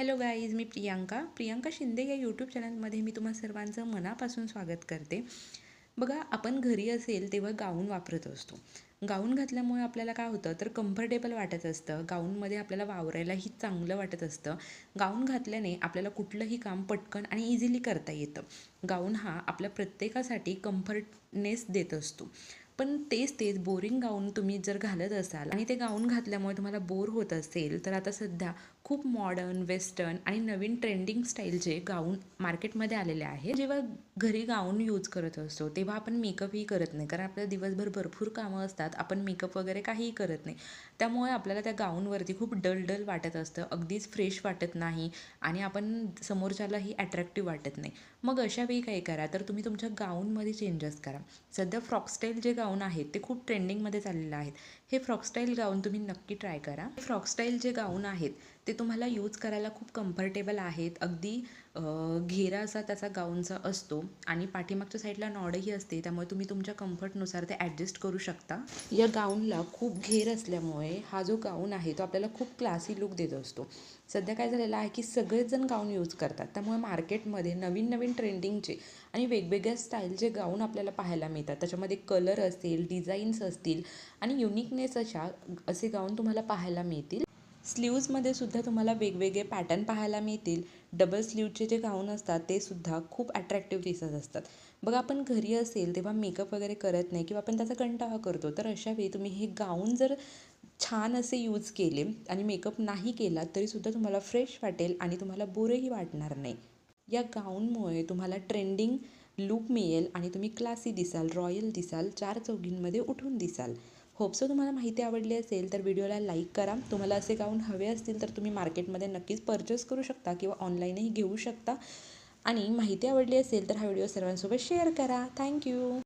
Hello guys मी प्रियांका. प्रियांका शिंदे या YouTube चॅनलमध्ये मी तुम्हा सर्वांचं मनापासून स्वागत करते. बघा आपण घरी असेल तेव्हा गाऊन वापरत असतो. गाऊन घातल्यामुळे आपल्याला काय होतं तर कम्फर्टेबल वाटत असतं. गाऊनमध्ये आपल्याला वावरायलाही चांगलं वाटत असतं. गाऊन घातल्याने आपल्याला कुठलंही काम पटकन आणि इझिली करता येतं. गाऊन हा आपल्या प्रत्येकासाठी कम्फर्टनेस देत असतो. पण तेच तेच बोरिंग गाऊन तुम्ही जर घालत असाल आणि ते गाऊन घातल्यामुळे तुम्हाला बोर होत असेल तर आता सध्या खूप मॉडर्न वेस्टर्न आणि नवीन ट्रेंडिंग स्टाईलचे गाऊन मार्केटमध्ये आलेले आहे जेव्हा घरी गाऊन यूज करत असतो तेव्हा आपण मेकअपही करत नाही. कारण आपल्याला दिवसभर भरपूर कामं असतात आपण मेकअप वगैरे काहीही करत नाही. त्यामुळे आपल्याला त्या गाऊनवरती खूप डल डल वाटत असतं अगदीच फ्रेश वाटत नाही आणि आपण समोरच्यालाही अट्रॅक्टिव्ह वाटत नाही. मग अशा वेळी काय करा तर तुम्ही तुमच्या गाऊनमध्ये चेंजेस करा. सध्या फ्रॉक स्टाईल जे गाऊन आहेत ते खूप ट्रेंडिंगमध्ये चाललेलं आहेत. हे फ्रॉक स्टाईल गाऊन तुम्ही नक्की ट्राय करा. फ्रॉक स्टाईल जे गाऊन आहेत ते तुम्हाला यूज करायला खूप कम्फर्टेबल आहेत. अगदी घेरा असा त्याचा गाऊनचा असतो. आणि पाठीमागच्या साईडला नॉडही असते. त्यामुळे तुम्ही तुमच्या कम्फर्टनुसार ते ॲडजस्ट करू शकता. या गाऊनला खूप घेर असल्यामुळे हा जो गाऊन आहे तो आपल्याला खूप क्लासी लुक देत असतो. सध्या काय झालेलं आहे की सगळेजण गाऊन यूज करतात. त्यामुळे मार्केटमध्ये नवीन नवीन ट्रेंडिंगचे आणि वेगवेगळ्या स्टाईलचे गाऊन आपल्याला पाहायला मिळतात. त्याच्यामध्ये कलर असेल डिझाईन्स असतील आणि युनिकनेस अशा असे गाऊन तुम्हाला पाहायला मिळतील. स्लीव्जमध्ये सुद्धा तुम्हाला वेगवेगळे पॅटर्न पाहायला मिळतील. डबल स्लीवचे जे गाऊन असतात ते सुद्धा खूप अट्रॅक्टिव्ह दिसत असतात. बघा आपण घरी असेल तेव्हा मेकअप वगैरे करत नाही किंवा आपण त्याचा कंटाळा करतो तर अशा वेळी तुम्ही हे गाऊन जर छान असे यूज केले आणि मेकअप नाही केला तरीसुद्धा तुम्हाला फ्रेश वाटेल आणि तुम्हाला बोरही वाटणार नाही. या गाऊनमुळे तुम्हाला ट्रेंडिंग लुक मिळेल आणि तुम्ही क्लासी दिसाल रॉयल दिसाल चार चौघींमध्ये उठून दिसाल. होपसो तुम्हाला माहिती आवडली असेल तर व्हिडिओला लाईक करा. तुम्हाला असे गाऊन हवे असतील तर तुम्ही मार्केटमध्ये नक्कीच परचेस करू शकता किंवा ऑनलाईनही घेऊ शकता. आणि माहिती आवडली असेल तर हा व्हिडिओ सर्वांसोबत शेअर करा. थँक्यू